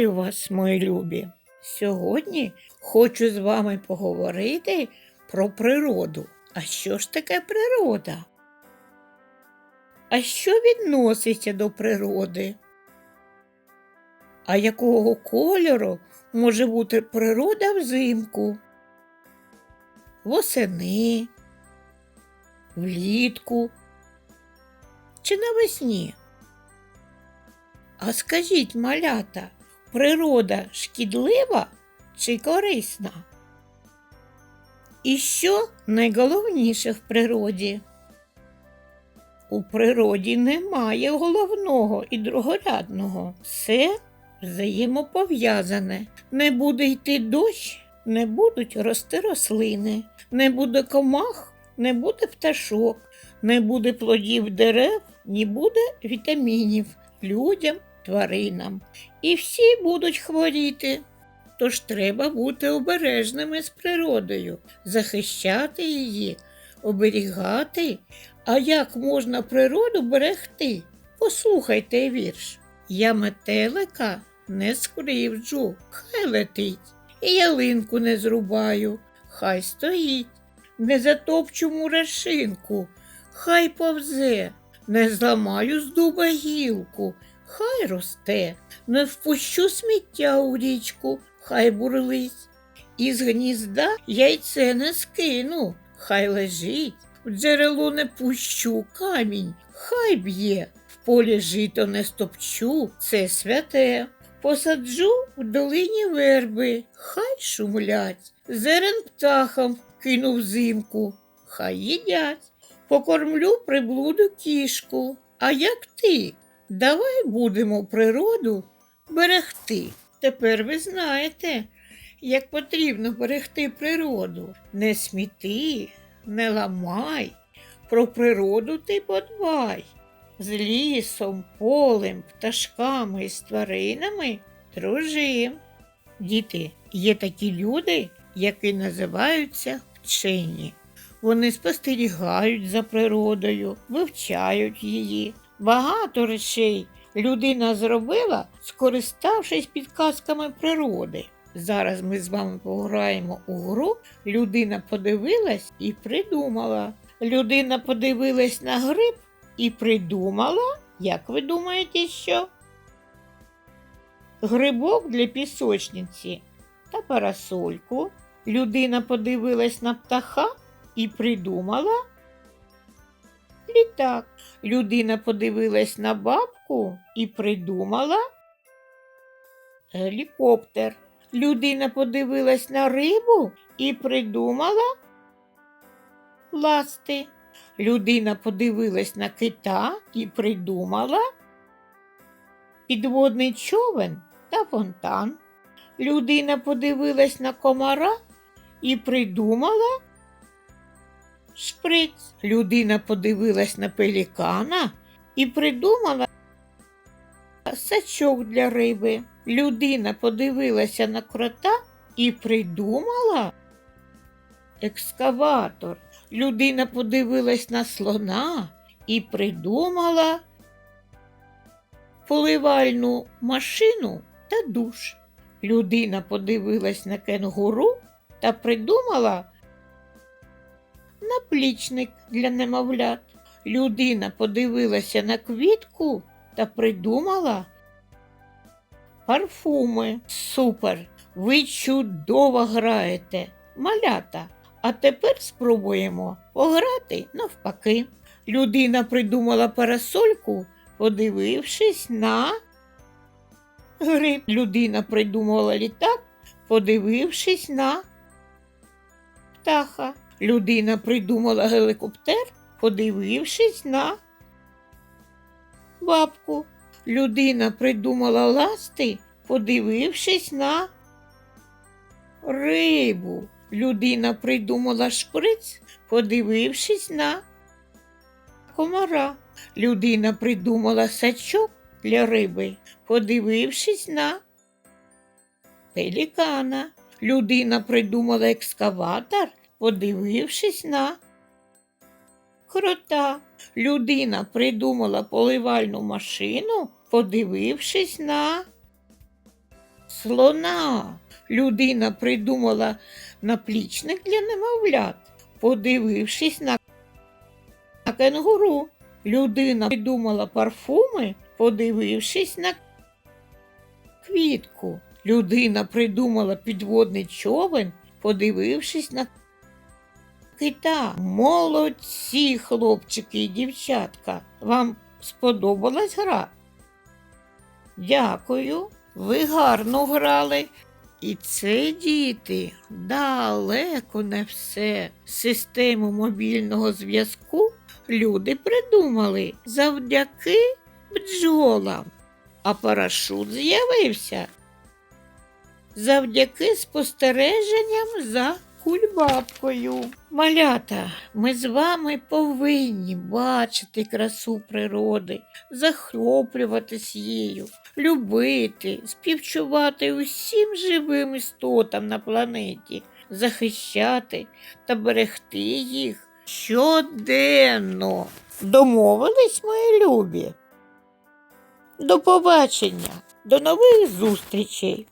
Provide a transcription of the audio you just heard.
Вітаю вас, мої любі! Сьогодні хочу з вами поговорити про природу. А що ж таке природа? А що відноситься до природи? А якого кольору може бути природа взимку? Восени, влітку чи навесні? А скажіть, малята, природа шкідлива чи корисна? І що найголовніше в природі? У природі немає головного і другорядного. Все взаємопов'язане. Не буде йти дощ, не будуть рости рослини, не буде комах, не буде пташок, не буде плодів дерев, не буде вітамінів людям, тваринам. І всі будуть хворіти. Тож треба бути обережними з природою, захищати її, оберігати. А як можна природу берегти? Послухайте вірш. Я метелика не скривджу, хай летить, і ялинку не зрубаю, хай стоїть, не затопчу мурашинку, хай повзе, не зламаю з дуба гілку, хай росте, не впущу сміття у річку, хай бурлить. Із гнізда яйце не скину, хай лежить, в джерело не пущу камінь, хай б'є, в полі жито не стопчу, це святе. Посаджу в долині верби, хай шумлять, зерен птахам кину взимку, хай їдять, покормлю приблуду кішку. А як ти? Давай будемо природу берегти. Тепер ви знаєте, як потрібно берегти природу. Не сміти, не ламай, про природу ти подбай. З лісом, полем, пташками і з тваринами дружим. Діти, є такі люди, які називаються вчені. Вони спостерігають за природою, вивчають її. Багато речей людина зробила, скориставшись підказками природи. Зараз ми з вами пограємо у гру. Людина подивилась і придумала. Людина подивилась на гриб і придумала, як ви думаєте, що? Грибок для пісочниці та парасольку. Людина подивилась на птаха і придумала літак. Людина подивилась на бабку і придумала гелікоптер. Людина подивилась на рибу і придумала ласти. Людина подивилась на кита і придумала підводний човен та фонтан. Людина подивилась на комара і придумала шприц. Людина подивилась на пелікана і придумала сачок для риби. Людина подивилася на крота і придумала екскаватор. Людина подивилась на слона і придумала поливальну машину та душ. Людина подивилась на кенгуру та придумала наплічник для немовлят. Людина подивилася на квітку та придумала парфуми. Супер! Ви чудово граєте, малята. А тепер спробуємо пограти навпаки. Людина придумала парасольку, подивившись на гриб. Людина придумала літак, подивившись на птаха. Людина придумала гелікоптер, подивившись на бабку. Людина придумала ласти, подивившись на рибу. Людина придумала шприц, подивившись на комара. Людина придумала сачок для риби, подивившись на пелікана. Людина придумала екскаватор, подивившись на крота. Людина придумала поливальну машину, подивившись на слона. Людина придумала наплічник для немовлят, подивившись на кенгуру. Людина придумала парфуми, подивившись на квітку. Людина придумала підводний човен, подивившись на кита. Молодці, хлопчики і дівчатка. Вам сподобалась гра? Дякую, ви гарно грали. І це, діти, далеко не все. Систему мобільного зв'язку люди придумали завдяки бджолам, а парашут з'явився завдяки спостереженням за кульбабкою. Малята, ми з вами повинні бачити красу природи, захоплюватись їю, любити, співчувати усім живим істотам на планеті, захищати та берегти їх щоденно. Домовились, мої любі? До побачення, до нових зустрічей!